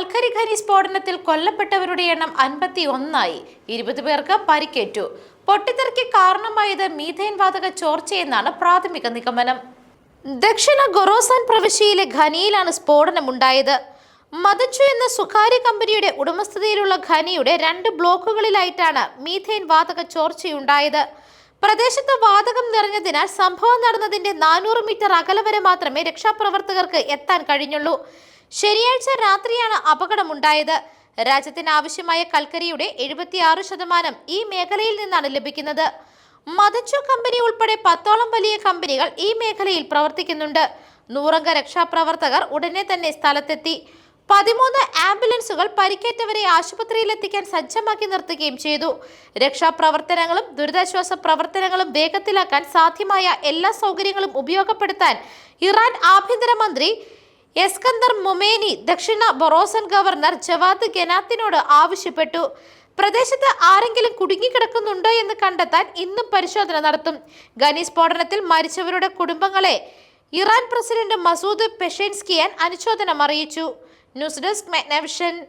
കൽക്കരി ഖനി സ്ഫോടനത്തിൽ കൊല്ലപ്പെട്ടവരുടെ എണ്ണം അൻപത്തി ഒന്നായി ഇരുപത് പേർക്ക് പരിക്കേറ്റു. പൊട്ടിത്തെറിക്ക് കാരണമായത് മീഥൈൻ വാതക ചോർച്ചയെന്നാണ് പ്രാഥമിക നിഗമനം. ദക്ഷിണ ഗൊറോസാൻ പ്രവിശ്യയിലെ ഖനിയിലാണ് സ്ഫോടനമുണ്ടായത്. മദച്ചു എന്ന സ്വകാര്യ കമ്പനിയുടെ ഉടമസ്ഥതയിലുള്ള ഖനിയുടെ രണ്ട് ബ്ലോക്കുകളിലായിട്ടാണ് മീഥൈൻ വാതക ചോർച്ചയുണ്ടായത്. പ്രദേശത്ത് വാതകം നിറഞ്ഞതിനാൽ സംഭവം നടന്നതിന്റെ നാനൂറ് മീറ്റർ അകലെ വരെ മാത്രമേ രക്ഷാപ്രവർത്തകർക്ക് എത്താൻ കഴിഞ്ഞുള്ളൂ. ശനിയാഴ്ച രാത്രിയാണ് അപകടമുണ്ടായത്. രാജ്യത്തിന് ആവശ്യമായ കൽക്കരിയുടെ എഴുപത്തിയാറ് ശതമാനം ഈ മേഖലയിൽ നിന്നാണ് ലഭിക്കുന്നത്. മദച്ചു കമ്പനി ഉൾപ്പെടെ പത്തോളം വലിയ കമ്പനികൾ ഈ മേഖലയിൽ പ്രവർത്തിക്കുന്നുണ്ട്. നൂറംഗ രക്ഷാപ്രവർത്തകർ ഉടനെ തന്നെ സ്ഥലത്തെത്തി. പതിമൂന്ന് ആംബുലൻസുകൾ പരിക്കേറ്റവരെ ആശുപത്രിയിൽ എത്തിക്കാൻ സജ്ജമാക്കി നിർത്തുകയും ചെയ്തു. രക്ഷാപ്രവർത്തനങ്ങളും ദുരിതാശ്വാസ പ്രവർത്തനങ്ങളും വേഗത്തിലാക്കാൻ സാധ്യമായ എല്ലാ സൗകര്യങ്ങളും ഉപയോഗപ്പെടുത്താൻ ഇറാൻ ആഭ്യന്തരമന്ത്രി എസ്കന്ദർ മൊമേനി ദക്ഷിണ ബൊറോസൻ ഗവർണർ ജവാദ് ഗനാത്തിനോട് ആവശ്യപ്പെട്ടു. പ്രദേശത്ത് ആരെങ്കിലും കുടുങ്ങിക്കിടക്കുന്നുണ്ടോ എന്ന് കണ്ടെത്താൻ ഇന്നും പരിശോധന നടത്തും. ഖനി സ്ഫോടനത്തിൽ മരിച്ചവരുടെ കുടുംബങ്ങളെ ഇറാൻ പ്രസിഡന്റ് മസൂദ് പെഷൻസ്കിയാൻ അനുശോചനം അറിയിച്ചു. News desk Megnavision.